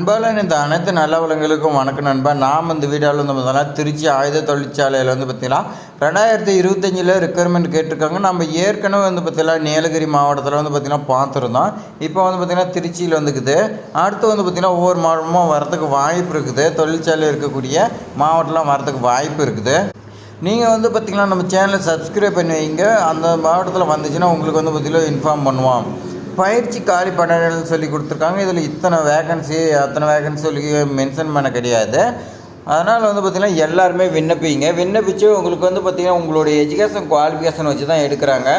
நண்பால் இந்த அனைத்து நல்லவளங்களுக்கும் வணக்கம் நண்பா. நாம் இந்த வீடியோவில் வந்து பார்த்தோம்னா திருச்சி ஆயுத தொழிற்சாலையில் வந்து பார்த்தீங்கன்னா ரெண்டாயிரத்தி இருபத்தஞ்சில் ரெக்குயர்மெண்ட் கேட்டிருக்காங்க. நம்ம ஏற்கனவே வந்து பார்த்தீங்கன்னா நீலகிரி மாவட்டத்தில் வந்து பார்த்தீங்கன்னா பார்த்துருந்தோம். இப்போ வந்து பார்த்திங்கன்னா திருச்சியில் வந்துக்குது. அடுத்து வந்து பார்த்திங்கன்னா ஒவ்வொரு மாவட்டமும் வரதுக்கு வாய்ப்பு இருக்குது. தொழிற்சாலை இருக்கக்கூடிய மாவட்டம்லாம் வரத்துக்கு வாய்ப்பு இருக்குது. நீங்கள் வந்து பார்த்திங்கன்னா நம்ம சேனலை சப்ஸ்கிரைப் பண்ணி வைங்க. அந்த மாவட்டத்தில் வந்துச்சுன்னா உங்களுக்கு வந்து பார்த்திங்கன்னா இன்ஃபார்ம் பண்ணுவோம். பயிற்சி காலி பணியிடங்கள் சொல்லி கொடுத்துருக்காங்க. இதில் இத்தனை வேகன்சி அத்தனை வேகன்சி சொல்லி மென்ஷன் பண்ண கிடையாது. அதனால் வந்து பார்த்திங்கன்னா எல்லாருமே விண்ணப்பிங்க. விண்ணப்பித்து உங்களுக்கு வந்து பார்த்திங்கன்னா உங்களுடைய எஜுகேஷன் குவாலிஃபிகேஷன் வச்சு தான் எடுக்கிறாங்க.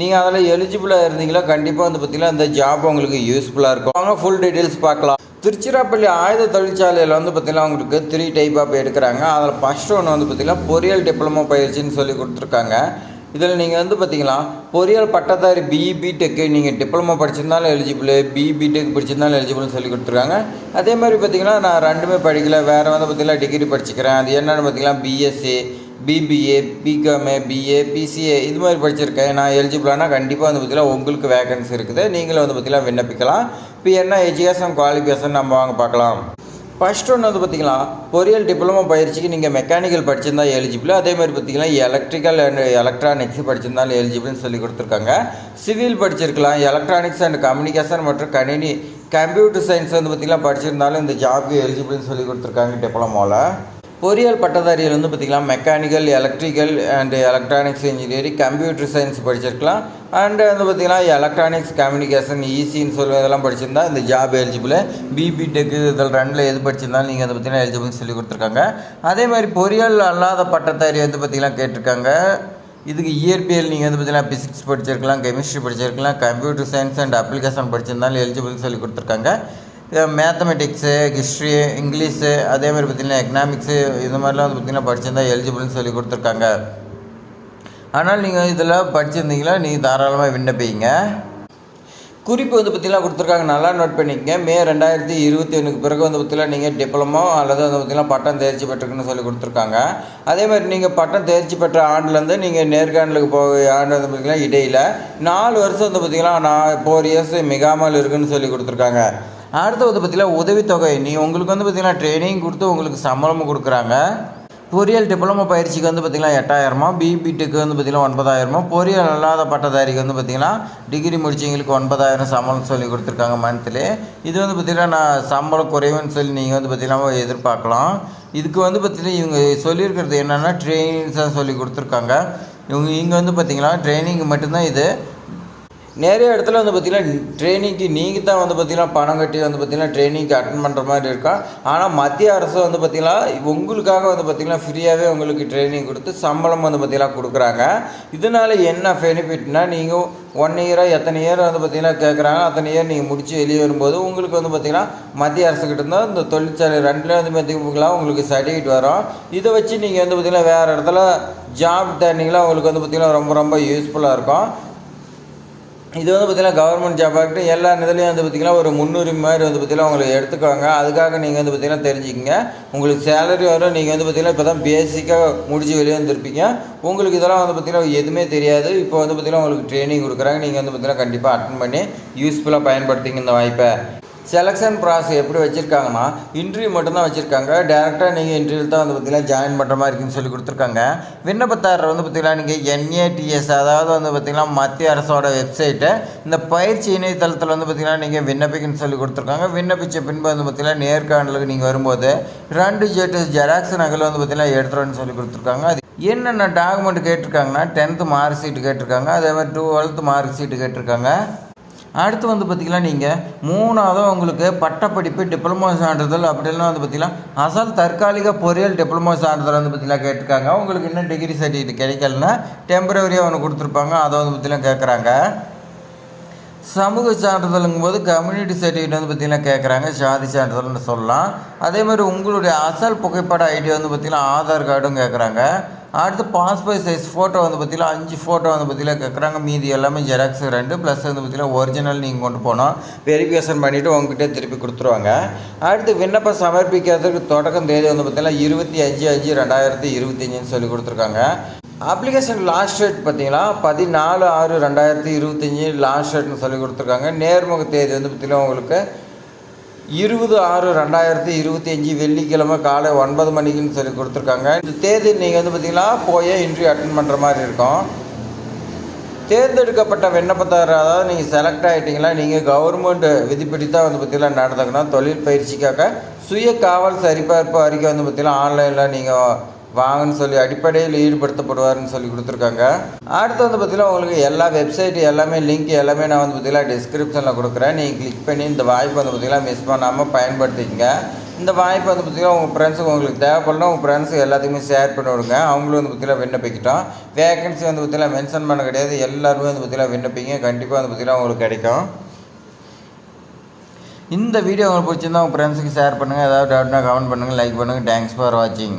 நீங்கள் அதில் எலிஜிபிளாக இருந்தீங்களா? கண்டிப்பாக வந்து பார்த்திங்கன்னா இந்த ஜாப் உங்களுக்கு யூஸ்ஃபுல்லாக இருக்கும். அவங்க ஃபுல் டீட்டெயில்ஸ் பார்க்கலாம். திருச்சிராப்பள்ளி ஆயுத தொழிற்சாலையில் வந்து பார்த்திங்கன்னா உங்களுக்கு த்ரீ டைப் ஆஃப் எடுக்கிறாங்க. அதில் ஃபஸ்ட்டு ஒன்று வந்து பார்த்திங்கன்னா பொரியல் டிப்ளமோ பயிற்சின்னு சொல்லி கொடுத்துருக்காங்க. இதில் நீங்கள் வந்து பார்த்தீங்கன்னா பொறியியல் பட்டதாரி பிஇ பிடெக்கு நீங்கள் டிப்ளமோ படிச்சிருந்தாலும் எலிஜிபிள் பிஇ பிடெக் படிச்சிருந்தாலும் எலிஜிபிள்னு சொல்லி கொடுத்துருக்காங்க. அதே மாதிரி பார்த்தீங்கன்னா நான் ரெண்டுமே படிக்கல வேறு வந்து பார்த்திங்கன்னா டிகிரி படிச்சுக்கிறேன். அது என்னென்னு பார்த்தீங்கன்னா பிஎஸ்சி பிபிஏ பிகாமே பிஏ பிசிஏ இது மாதிரி படிச்சிருக்கேன். நான் எலிஜிபிளானா கண்டிப்பாக வந்து பார்த்தீங்கன்னா உங்களுக்கு வேகன்சி இருக்குது. நீங்களும் வந்து பார்த்தீங்கன்னா விண்ணப்பிக்கலாம். இப்போ என்ன எஜுகேஷன் குவாலிஃபிகேஷன் நம்ம வாங்க பார்க்கலாம். ஃபஸ்ட் ஒன்று வந்து பார்த்தீங்கன்னா பொறியியல் டிப்ளமோ பயிற்சிக்கு நீங்கள் மெக்கானிக்கல் படிச்சிருந்தா எலிஜிபிள் அதே மாதிரி பார்த்தீங்கன்னா எலக்ட்ரிக்கல் அண்ட் எலக்ட்ரானிக்ஸ் படிச்சிருந்தாலும் எலிஜிபிள்னு சொல்லி கொடுத்துருக்காங்க. சிவில் படிச்சிருக்கலாம் எலக்ட்ரானிக்ஸ் அண்ட் கம்யூனிகேஷன் மற்றும் கணினி கம்ப்யூட்டர் சயின்ஸ் வந்து பார்த்தீங்கன்னா படிச்சிருந்தாலும் இந்த ஜாப்க்கு எலிஜிபிள்னு சொல்லி கொடுத்துருக்காங்க டிப்ளமோவில் பொறியியல் பட்டதாரிகள் வந்து பார்த்திங்கன்னா mechanical electrical and electronics engineering computer science படிச்சிருக்கலாம். And வந்து பார்த்திங்கன்னா எலக்ட்ரானிக்ஸ் கம்யூனிகேஷன் ஈஸின்னு சொல்லி இதெல்லாம் படிச்சிருந்தா இந்த ஜாப் எலிஜிபிள் பிபி டெக்கு இதில் ரெண்டில் எது படிச்சிருந்தாலும் நீங்கள் வந்து பார்த்திங்கன்னா எலிஜிபிள்னு சொல்லி கொடுத்துருக்காங்க. அதே மாதிரி பொறியியல் அல்லாத பட்டதாரி வந்து பார்த்திங்கன்னா கேட்டிருக்காங்க. இதுக்கு இயற்பியல் நீங்கள் வந்து பார்த்தீங்கன்னா பிசிக்ஸ் படிச்சிருக்கலாம் கெமிஸ்ட்ரி படிச்சிருக்கலாம் கம்ப்யூட்டர் சயின்ஸ் அண்ட் அப்ளிகேஷன் படிச்சிருந்தாலும் எலிஜிபிள்னு சொல்லி கொடுத்துருக்காங்க. மேத்தமெட்டிக்ஸு ஹிஸ்ட்ரி இங்கிலீஷு அதே மாதிரி பார்த்திங்கன்னா எக்கனாமிக்ஸு இது மாதிரிலாம் வந்து பார்த்திங்கன்னா படிச்சிருந்தா எலிஜிபிள்னு சொல்லி கொடுத்துருக்காங்க. ஆனால் நீங்கள் இதில் படிச்சிருந்தீங்களா? நீங்கள் தாராளமாக விண்ணப்பிங்க. குறிப்பு வந்து பற்றிலாம் கொடுத்துருக்காங்க. நல்லா நோட் பண்ணிக்கங்க. மே ரெண்டாயிரத்தி இருபத்தி ஒன்றுக்கு பிறகு வந்து பற்றிலாம் நீங்கள் டிப்ளமோ அல்லது வந்து பார்த்திங்கன்னா பட்டம் தேர்ச்சி பெற்றுக்குன்னு சொல்லி கொடுத்துருக்காங்க. அதே மாதிரி நீங்கள் பட்டம் தேர்ச்சி பெற்ற ஆண்டுலேருந்து நீங்கள் நேர்காணலுக்கு போக ஆண்டு வந்து பார்த்திங்கன்னா இடையில் நாலு வருஷம் வந்து பார்த்திங்கன்னா நான் ஃபோர் இயர்ஸ் மிகாமல் இருக்குன்னு சொல்லி கொடுத்துருக்காங்க. அடுத்து வந்து பார்த்திங்கன்னா உதவித்தொகை. நீ உங்களுக்கு வந்து பார்த்திங்கன்னா ட்ரைனிங் கொடுத்து உங்களுக்கு சம்பளமும் கொடுக்குறாங்க. பொறியியல் டிப்ளமோ பயிற்சிக்கு வந்து பார்த்திங்கன்னா எட்டாயிரமா பிபிடெக்கு வந்து பார்த்திங்கன்னா ஒன்பதாயிரமா பொறியியல் அல்லாத பட்டதாரிக்கு வந்து பார்த்திங்கன்னா டிகிரி முடிச்சவங்களுக்கு ஒன்பதாயிரம் சம்பளம் சொல்லி கொடுத்துருக்காங்க மந்த்லி இது வந்து பார்த்திங்கன்னா நான் சம்பளம் குறைவுன்னு சொல்லி நீங்கள் வந்து பார்த்திங்கன்னா எதிர்பார்க்கலாம். இதுக்கு வந்து பார்த்திங்கன்னா இவங்க சொல்லியிருக்கிறது என்னென்னா ட்ரைனிங்ஸ் தான் சொல்லி கொடுத்துருக்காங்க. இவங்க இங்கே வந்து பார்த்திங்கன்னா ட்ரைனிங் மட்டும்தான் இது. நிறைய இடத்துல வந்து பார்த்திங்கன்னா ட்ரைனிங்க்கு நீங்கள் தான் வந்து பார்த்திங்கன்னா பணம் கட்டி வந்து பார்த்திங்கன்னா ட்ரைனிங்க்கு அட்டன் பண்ணுற மாதிரி இருக்கா ஆனால் மத்திய அரசு வந்து பார்த்திங்கன்னா உங்களுக்காக வந்து பார்த்திங்கன்னா ஃப்ரீயாகவே உங்களுக்கு ட்ரைனிங் கொடுத்து சம்பளம் வந்து பார்த்திங்கன்னா கொடுக்குறாங்க இதனால் என்ன பெனிஃபிட்னா நீங்கள் ஒன் இயராக எத்தனை இயர் வந்து பார்த்திங்கன்னா கேட்குறாங்க அத்தனை இயர் நீங்கள் முடித்து வெளியே வரும்போது உங்களுக்கு வந்து பார்த்திங்கன்னா மத்திய அரசுக்கிட்ட இருந்தால் இந்த தொழிற்சாலை ரெண்டுலேயே வந்து பார்த்திங்கலாம் உங்களுக்கு சர்டிஃபிகேட் வரும் இதை வச்சு நீங்கள் வந்து பார்த்திங்கன்னா வேறு இடத்துல ஜாப் தேர்னிங்லாம் உங்களுக்கு வந்து பார்த்திங்கன்னா ரொம்ப ரொம்ப யூஸ்ஃபுல்லாக இருக்கும் இது வந்து பார்த்திங்கன்னா கவர்மெண்ட் ஜாப் ஆகிட்டு எல்லா இதுலேயும் வந்து பார்த்திங்கன்னா ஒரு முன்னுரிமை மாதிரி வந்து பார்த்திங்கன்னா உங்களுக்கு எடுத்துக்குவாங்க. அதுக்காக நீங்கள் வந்து பார்த்திங்கன்னா தெரிஞ்சுக்கங்க. உங்களுக்கு சேலரி வரும். நீங்கள் வந்து பார்த்திங்கன்னா இப்போ தான் பேசிக்காக முடிச்சு வெளியே வந்துருப்பீங்க. உங்களுக்கு இதெல்லாம் வந்து பார்த்திங்கன்னா எதுவுமே தெரியாது. இப்போ வந்து பார்த்திங்கன்னா உங்களுக்கு ட்ரைனிங் கொடுக்குறாங்க. நீங்கள் வந்து பார்த்திங்கன்னா கண்டிப்பாக அட்டன் பண்ணி யூஸ்ஃபுல்லாக பயன்படுத்திங்க இந்த வாய்ப்பை. செலெக்ஷன் ப்ராசஸ் எப்படி வச்சுருக்காங்கன்னா இன்டர்வியூ மட்டும்தான் வச்சுருக்காங்க. டேரெக்டாக நீங்கள் இன்டர்வியூ தான் வந்து பார்த்திங்கன்னா ஜாயின் பண்ணுற மாதிரி இருக்குன்னு சொல்லி கொடுத்துருக்காங்க. விண்ணப்பத்தாரர் வந்து பார்த்திங்கன்னா நீங்கள் என்ஏடிஎஸ் அதாவது வந்து பார்த்திங்கன்னா மத்திய அரசோட வெப்சைட்டு இந்த பயிற்சி இணையதளத்தில் வந்து பார்த்திங்கன்னா நீங்கள் விண்ணப்பிக்கன்னு சொல்லி கொடுத்துருக்காங்க. விண்ணப்பித்த பின்பு வந்து பார்த்திங்கன்னா நேர்காணலுக்கு நீங்கள் வரும்போது ரெண்டு ஜெட்டு ஜெராக்ஸ் நகல் வந்து பார்த்திங்கன்னா எடுத்துருன்னு சொல்லி கொடுத்துருக்காங்க. அது என்னென்ன டாக்குமெண்ட் கேட்டிருக்காங்கன்னா டென்த்து மார்க் ஷீட்டு கேட்டிருக்காங்க. அதே மாதிரி டுவெல்த்து மார்க் ஷீட்டு கேட்டிருக்காங்க. அடுத்து வந்து பார்த்திங்கன்னா நீங்கள் மூணாவது உங்களுக்கு பட்டப்படிப்பு டிப்ளமோ சான்றிதழ் அப்படிலாம் வந்து பார்த்திங்கன்னா அசல் தற்காலிக பொறியியல் டிப்ளமோ சான்றிதழ் வந்து பார்த்திங்கன்னா கேட்டிருக்காங்க. உங்களுக்கு இன்னும் டிகிரி சர்டிஃபிகேட் கிடைக்கலன்னா டெம்பரவரியாக ஒன்று கொடுத்துருப்பாங்க. அதை வந்து பார்த்திங்கன்னா கேட்குறாங்க. சமூக சான்றிதழுங்கும் போது கம்யூனிட்டி சர்டிஃபிகேட் வந்து பார்த்திங்கன்னா கேட்குறாங்க. சாதி சான்றிதழ்னு சொல்லலாம். அதே மாதிரி உங்களுடைய அசல் புகைப்பட ஐடி வந்து பார்த்திங்கன்னா ஆதார் கார்டும் கேட்குறாங்க. அடுத்து பாஸ்போர்ட் சைஸ் ஃபோட்டோ வந்து பார்த்திங்கன்னா அஞ்சு ஃபோட்டோ வந்து பார்த்திங்கன்னா கேட்குறாங்க மீதி எல்லாமே ஜெராக்ஸ் ரெண்டு ப்ளஸ் வந்து பார்த்திங்கன்னா ஒரிஜினல் நீங்கள் கொண்டு போனோம் வெரிஃபிகேஷன் பண்ணிவிட்டு உங்ககிட்ட திருப்பி கொடுத்துருவாங்க. அடுத்து விண்ணப்பம் சமர்ப்பிக்கிறதுக்கு தொடக்கம் தேதி வந்து பார்த்திங்கன்னா இருபத்தி அஞ்சு அஞ்சு ரெண்டாயிரத்தி இருபத்தஞ்சுன்னு சொல்லி கொடுத்துருக்காங்க. அப்ளிகேஷன் லாஸ்ட் டேட் பார்த்தீங்கன்னா பதினாலு ஆறு ரெண்டாயிரத்தி இருபத்தஞ்சி லாஸ்ட் டேட்னு சொல்லி கொடுத்துருக்காங்க. நேர்முக தேதி வந்து பார்த்திங்கன்னா உங்களுக்கு இருபது ஆறு ரெண்டாயிரத்தி இருபத்தி அஞ்சு வெள்ளிக்கிழமை காலை ஒன்பது மணிக்குன்னு சொல்லி கொடுத்துருக்காங்க. இந்த தேதி நீங்கள் வந்து பார்த்தீங்கன்னா போய் இன்டர்வியூ அட்டன் பண்ணுற மாதிரி இருக்கும். தேர்ந்தெடுக்கப்பட்ட விண்ணப்பத்தார் அதாவது நீங்கள் செலக்ட் ஆகிட்டீங்களா நீங்கள் கவர்மெண்ட் விதிப்படி தான் வந்து பார்த்தீங்கன்னா நடந்துக்கணும். தொழில் பயிற்சிக்காக சுய காவல் சரிபார்ப்பு அறிக்கை வந்து பார்த்தீங்கன்னா ஆன்லைனில் நீங்கள் வாங்கன்னு சொல்லி அடிப்படையில் ஈடுபடுத்தப்படுவார்னு சொல்லி கொடுத்துருக்காங்க. அடுத்து வந்து பார்த்தீங்கன்னா உங்களுக்கு எல்லா வெப்சைட் எல்லாமே லிங்க் எல்லாமே நான் வந்து பார்த்தீங்கன்னா டிஸ்கிரிப்ஷனில் கொடுக்குறேன். நீங்கள் கிளிக் பண்ணி இந்த வாய்ப்பு வந்து பார்த்திங்கன்னா மிஸ் பண்ணாமல் பயன்படுத்திக்கங்க. இந்த வாய்ப்பு வந்து பார்த்தீங்கன்னா உங்கள் ஃப்ரெண்ட்ஸுக்கு உங்களுக்கு தேவைப்படலாம் உங்கள் ஃப்ரெண்ட்ஸுக்கு எல்லாத்துக்குமே ஷேர் பண்ணி விடுங்க. அவங்களும் வந்து பார்த்திங்கன்னா விண்ணப்பிக்கிட்டோம். வேகன்சி வந்து பார்த்தீங்கன்னா மென்ஷன் பண்ண கிடையாது. எல்லாருமே வந்து பார்த்திங்கன்னா விண்ணப்பிங்க. கண்டிப்பாக வந்து பார்த்திங்கன்னா உங்களுக்கு கிடைக்கும். இந்த வீடியோ உங்களுக்கு பிடிச்சிருந்தா உங்கள் ஃப்ரெண்ட்ஸுக்கு ஷேர் பண்ணுங்கள் ஏதாவது டவுட்னா கமெண்ட் பண்ணுங்கள் லைக் பண்ணுங்கள் தேங்க்ஸ் ஃபார் வாட்சிங்